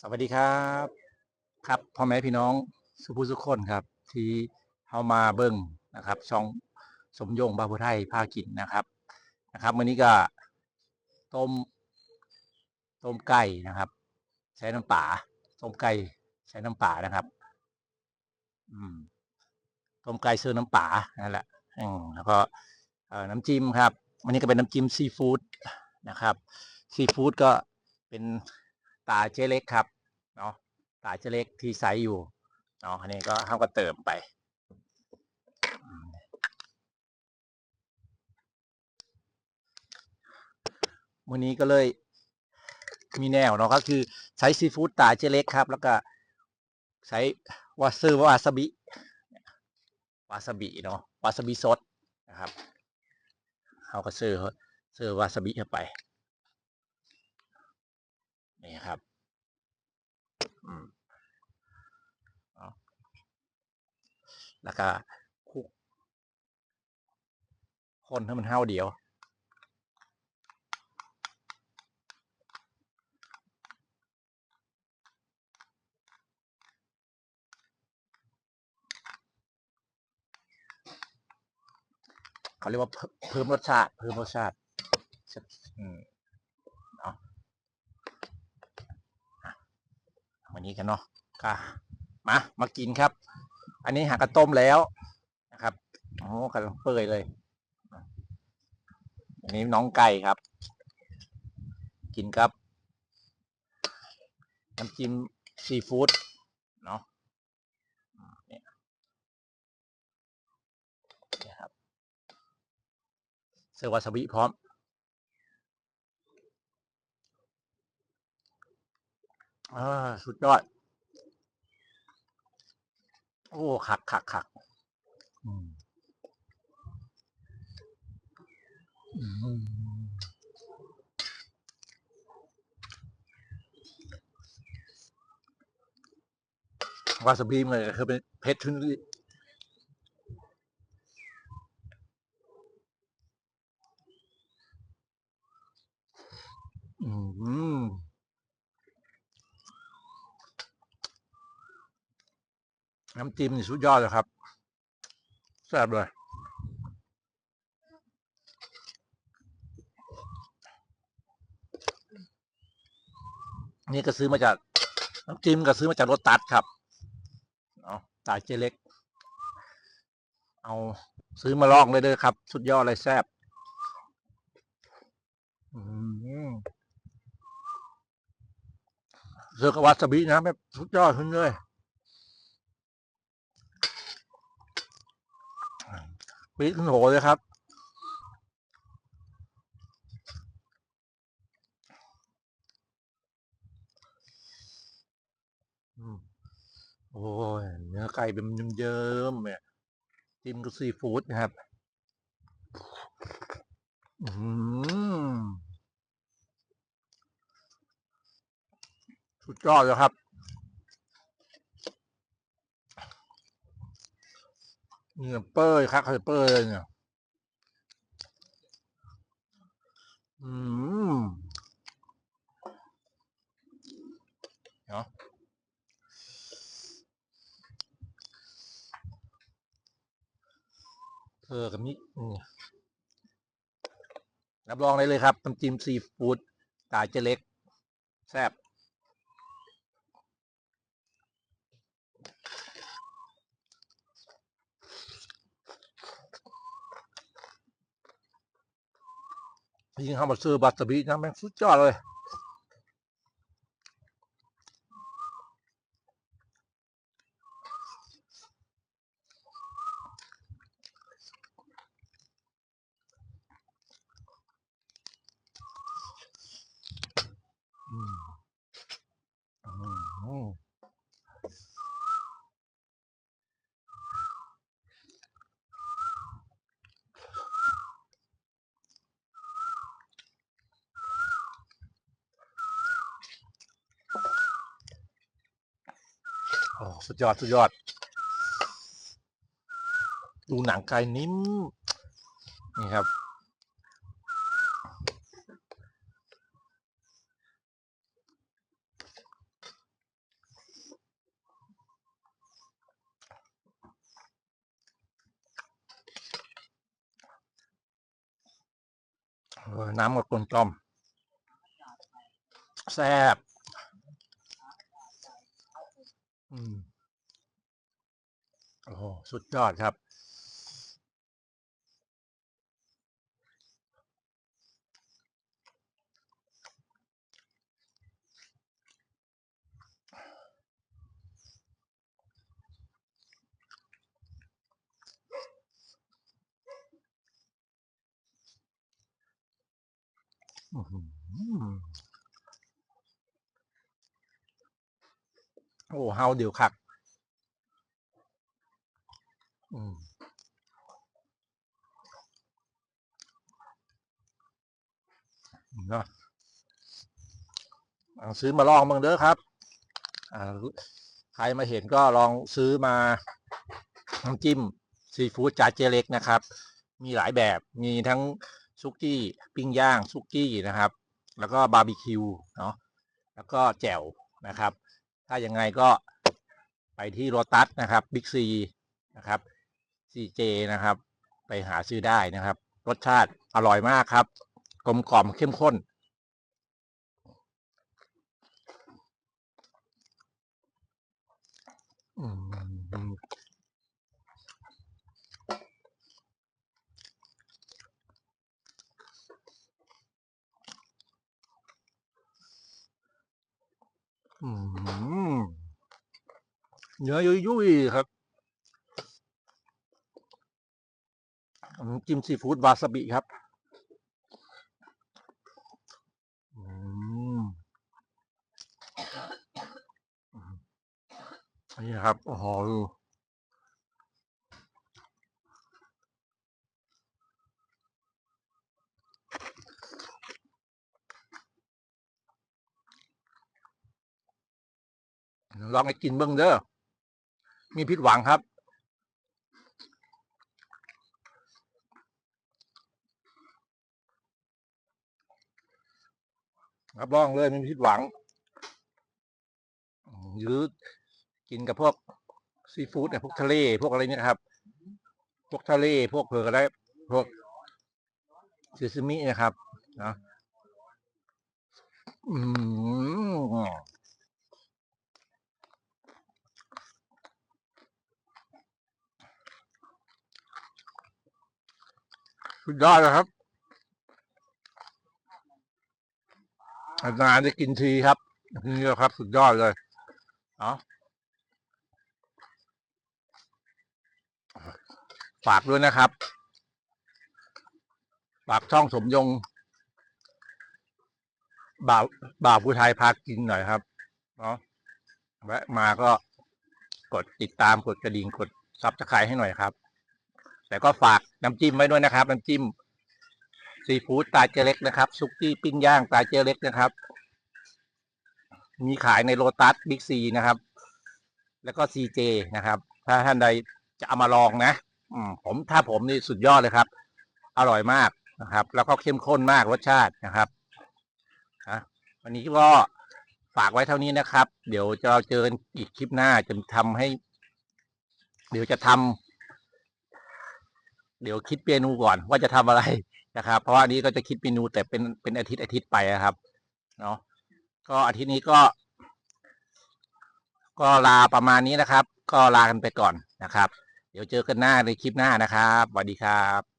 สวัสดีครับ ครับพ่อแม่พี่น้องสุภุสุขคนครับ ที่เข้ามาเบิ่งนะครับ ช่องสมยงบาพุไทยภากินนะครับนะครับวันนี้ก็ต้มต้มไก่นะครับ ใช้น้ำป่าต้มไก่ใช้น้ำป่านะครับ อืมต้มไก่เสื้อน้ำป่านั่นแหละอืมแล้วก็น้ำจิ้มครับวันนี้ก็เป็นน้ำจิ้มซีฟู้ดนะครับซีฟู้ดก็เป็น ตาเจเล็กครับเนาะตาเจเล็กที่ไซส์อยู่เนาะอันนี้ก็เขาก็เติมไปวันนี้ก็เลยมีแนวเนาะก็คือใช้ซีฟู้ดตาเจเล็กครับ แล้วก็ใช้วาซือวาซาบิวาซาบิเนาะวาซาบิสดนะครับเขาก็ซื้อซื้อวาซาบิเข้าไป นี่ครับอืมแล้วก็คุกคนให้มันเท่าเดียว เขาเรียกว่าเพิ่มรสชาติ เพิ่มรสชาติอืมเนาะอะ วันนี้กันเนาะก็มามากินครับ อันนี้หากระต้มแล้วนะครับโอ้กำลังเปื่อยเลย อันนี้น้องไก่ครับ กินครับน้ำจิ้มซีฟู้ดเนาะนี่ครับเซอร์วาซาบิพร้อม อ่าสุดยอด โอ้ขักขักขักอืมอืมวาซาบิมันเลยคือเป็นเผ็ดขึ้นอืม น้ำจิ้มนี่สุดยอดเลยครับแซ่บเลยนี่ก็ซื้อมาจากน้ำจิ้มก็ซื้อมาจากรถตัดครับเนาะตายเจเล็ก เอาซื้อมาลองเลยเด้อครับ สุดยอดเลยแซ่บอืมเสือกบวาซาบินะแบบสุดยอดขึ้นเลย ปี๊ดขึ้นโหเลยครับอืมโอ้ยเนื้อไก่เป็นเยิ้มๆเนี่ยจิ้มกับซีฟู้ดนะครับ อืมสุดยอดเลยครับ เนื้อเป้ยครับไข่เป้ยเลยเนี่ย อืมเนาะเธอกับนี่อืรับรองได้เลยครับน้ำจิ้มซีฟู้ดตาเจเล็ก แซ่บ ยิ่งทำมาซื้อบาสบีนะแม่งสุดยอดเลย อสุดยอด สุดยอด ดูหนังกายนิ่ม นี่ครับ น้ำกับกลมกลมแซบ อืม โอ้โหสุดยอดครับ อื้อหือ โอ้เฮาเดี๋ยวคักอืมเนาะลองซื้อมาลองบ้างเด้อครับใครมาเห็นก็ลองซื้อมาน้ำจิ้มซีฟู้ดจาเจเล็กนะครับ มีหลายแบบมีทั้งซุกี้ปิ้งย่างซุกี้นะครับ แล้วก็บาร์บีคิวเนาะแล้วก็แจ่วนะครับ ถ้ายังไงก็ไปที่โรตัสนะครับบิ๊กซีนะครับซีเจนะครับ ไปหาซื้อได้นะครับ รสชาติอร่อยมากครับ กลมกล่อมเข้มข้น อืม เนื้อยุ่ยๆครับกิมซีฟู้ดวาซาบิครับอันนี่ครับโอ้โห ลองไปกินเบิ้งเด้อมีผิดหวังครับ รับรองเลยไมมีผิดหวังอืมหรือกินกับพวกซีฟู้ดเนี่ยพวกทะเล พวกอะไรเนี่ยครับ พวกทะเล พวกเผือกอะไรพวกซูซิมินะครับเนาะอืม สุดยอดเลยครับนานจะกินทีครับนี่ครับ สุดยอดเลยเนาะฝากด้วยนะครับ ฝากช่องสมยง บ่าวบ่าวผู้ไทยพากินหน่อยครับ เนาะแวะมาก็กดติดตามกดกระดิ่งกดซับสไครต์ให้หน่อยครับ แต่ก็ฝากน้ำจิ้มไว้ด้วยนะครับ น้ำจิ้มซีฟู้ดตาเจเล็กนะครับซุกี้ปิ้งย่างตาเจเล็กนะครับ มีขายในโลตัสบิ๊กซีนะครับ แล้วก็ซีเจนะครับ ถ้าท่านใดจะเอามาลองนะ อืมผมถ้าผมนี่สุดยอดเลยครับ อร่อยมากนะครับ แล้วก็เข้มข้นมากรสชาตินะครับนะวันนี้ก็ฝากไว้เท่านี้นะครับ เดี๋ยวจะเราเจอกันอีกคลิปหน้าจะทำให้ เดี๋ยวจะทำ เดี๋ยวคิดเมนูก่อนว่าจะทำอะไรนะครับ เพราะว่านี้ก็จะคิดเมนูแต่เป็นเป็นอาทิตย์อาทิตย์ไปนะครับเนาะก็อาทิตย์นี้ก็ ก็ลาประมาณนี้นะครับ ก็ลากันไปก่อนนะครับ เดี๋ยวเจอกันหน้าในคลิปหน้านะครับสวัสดีครับ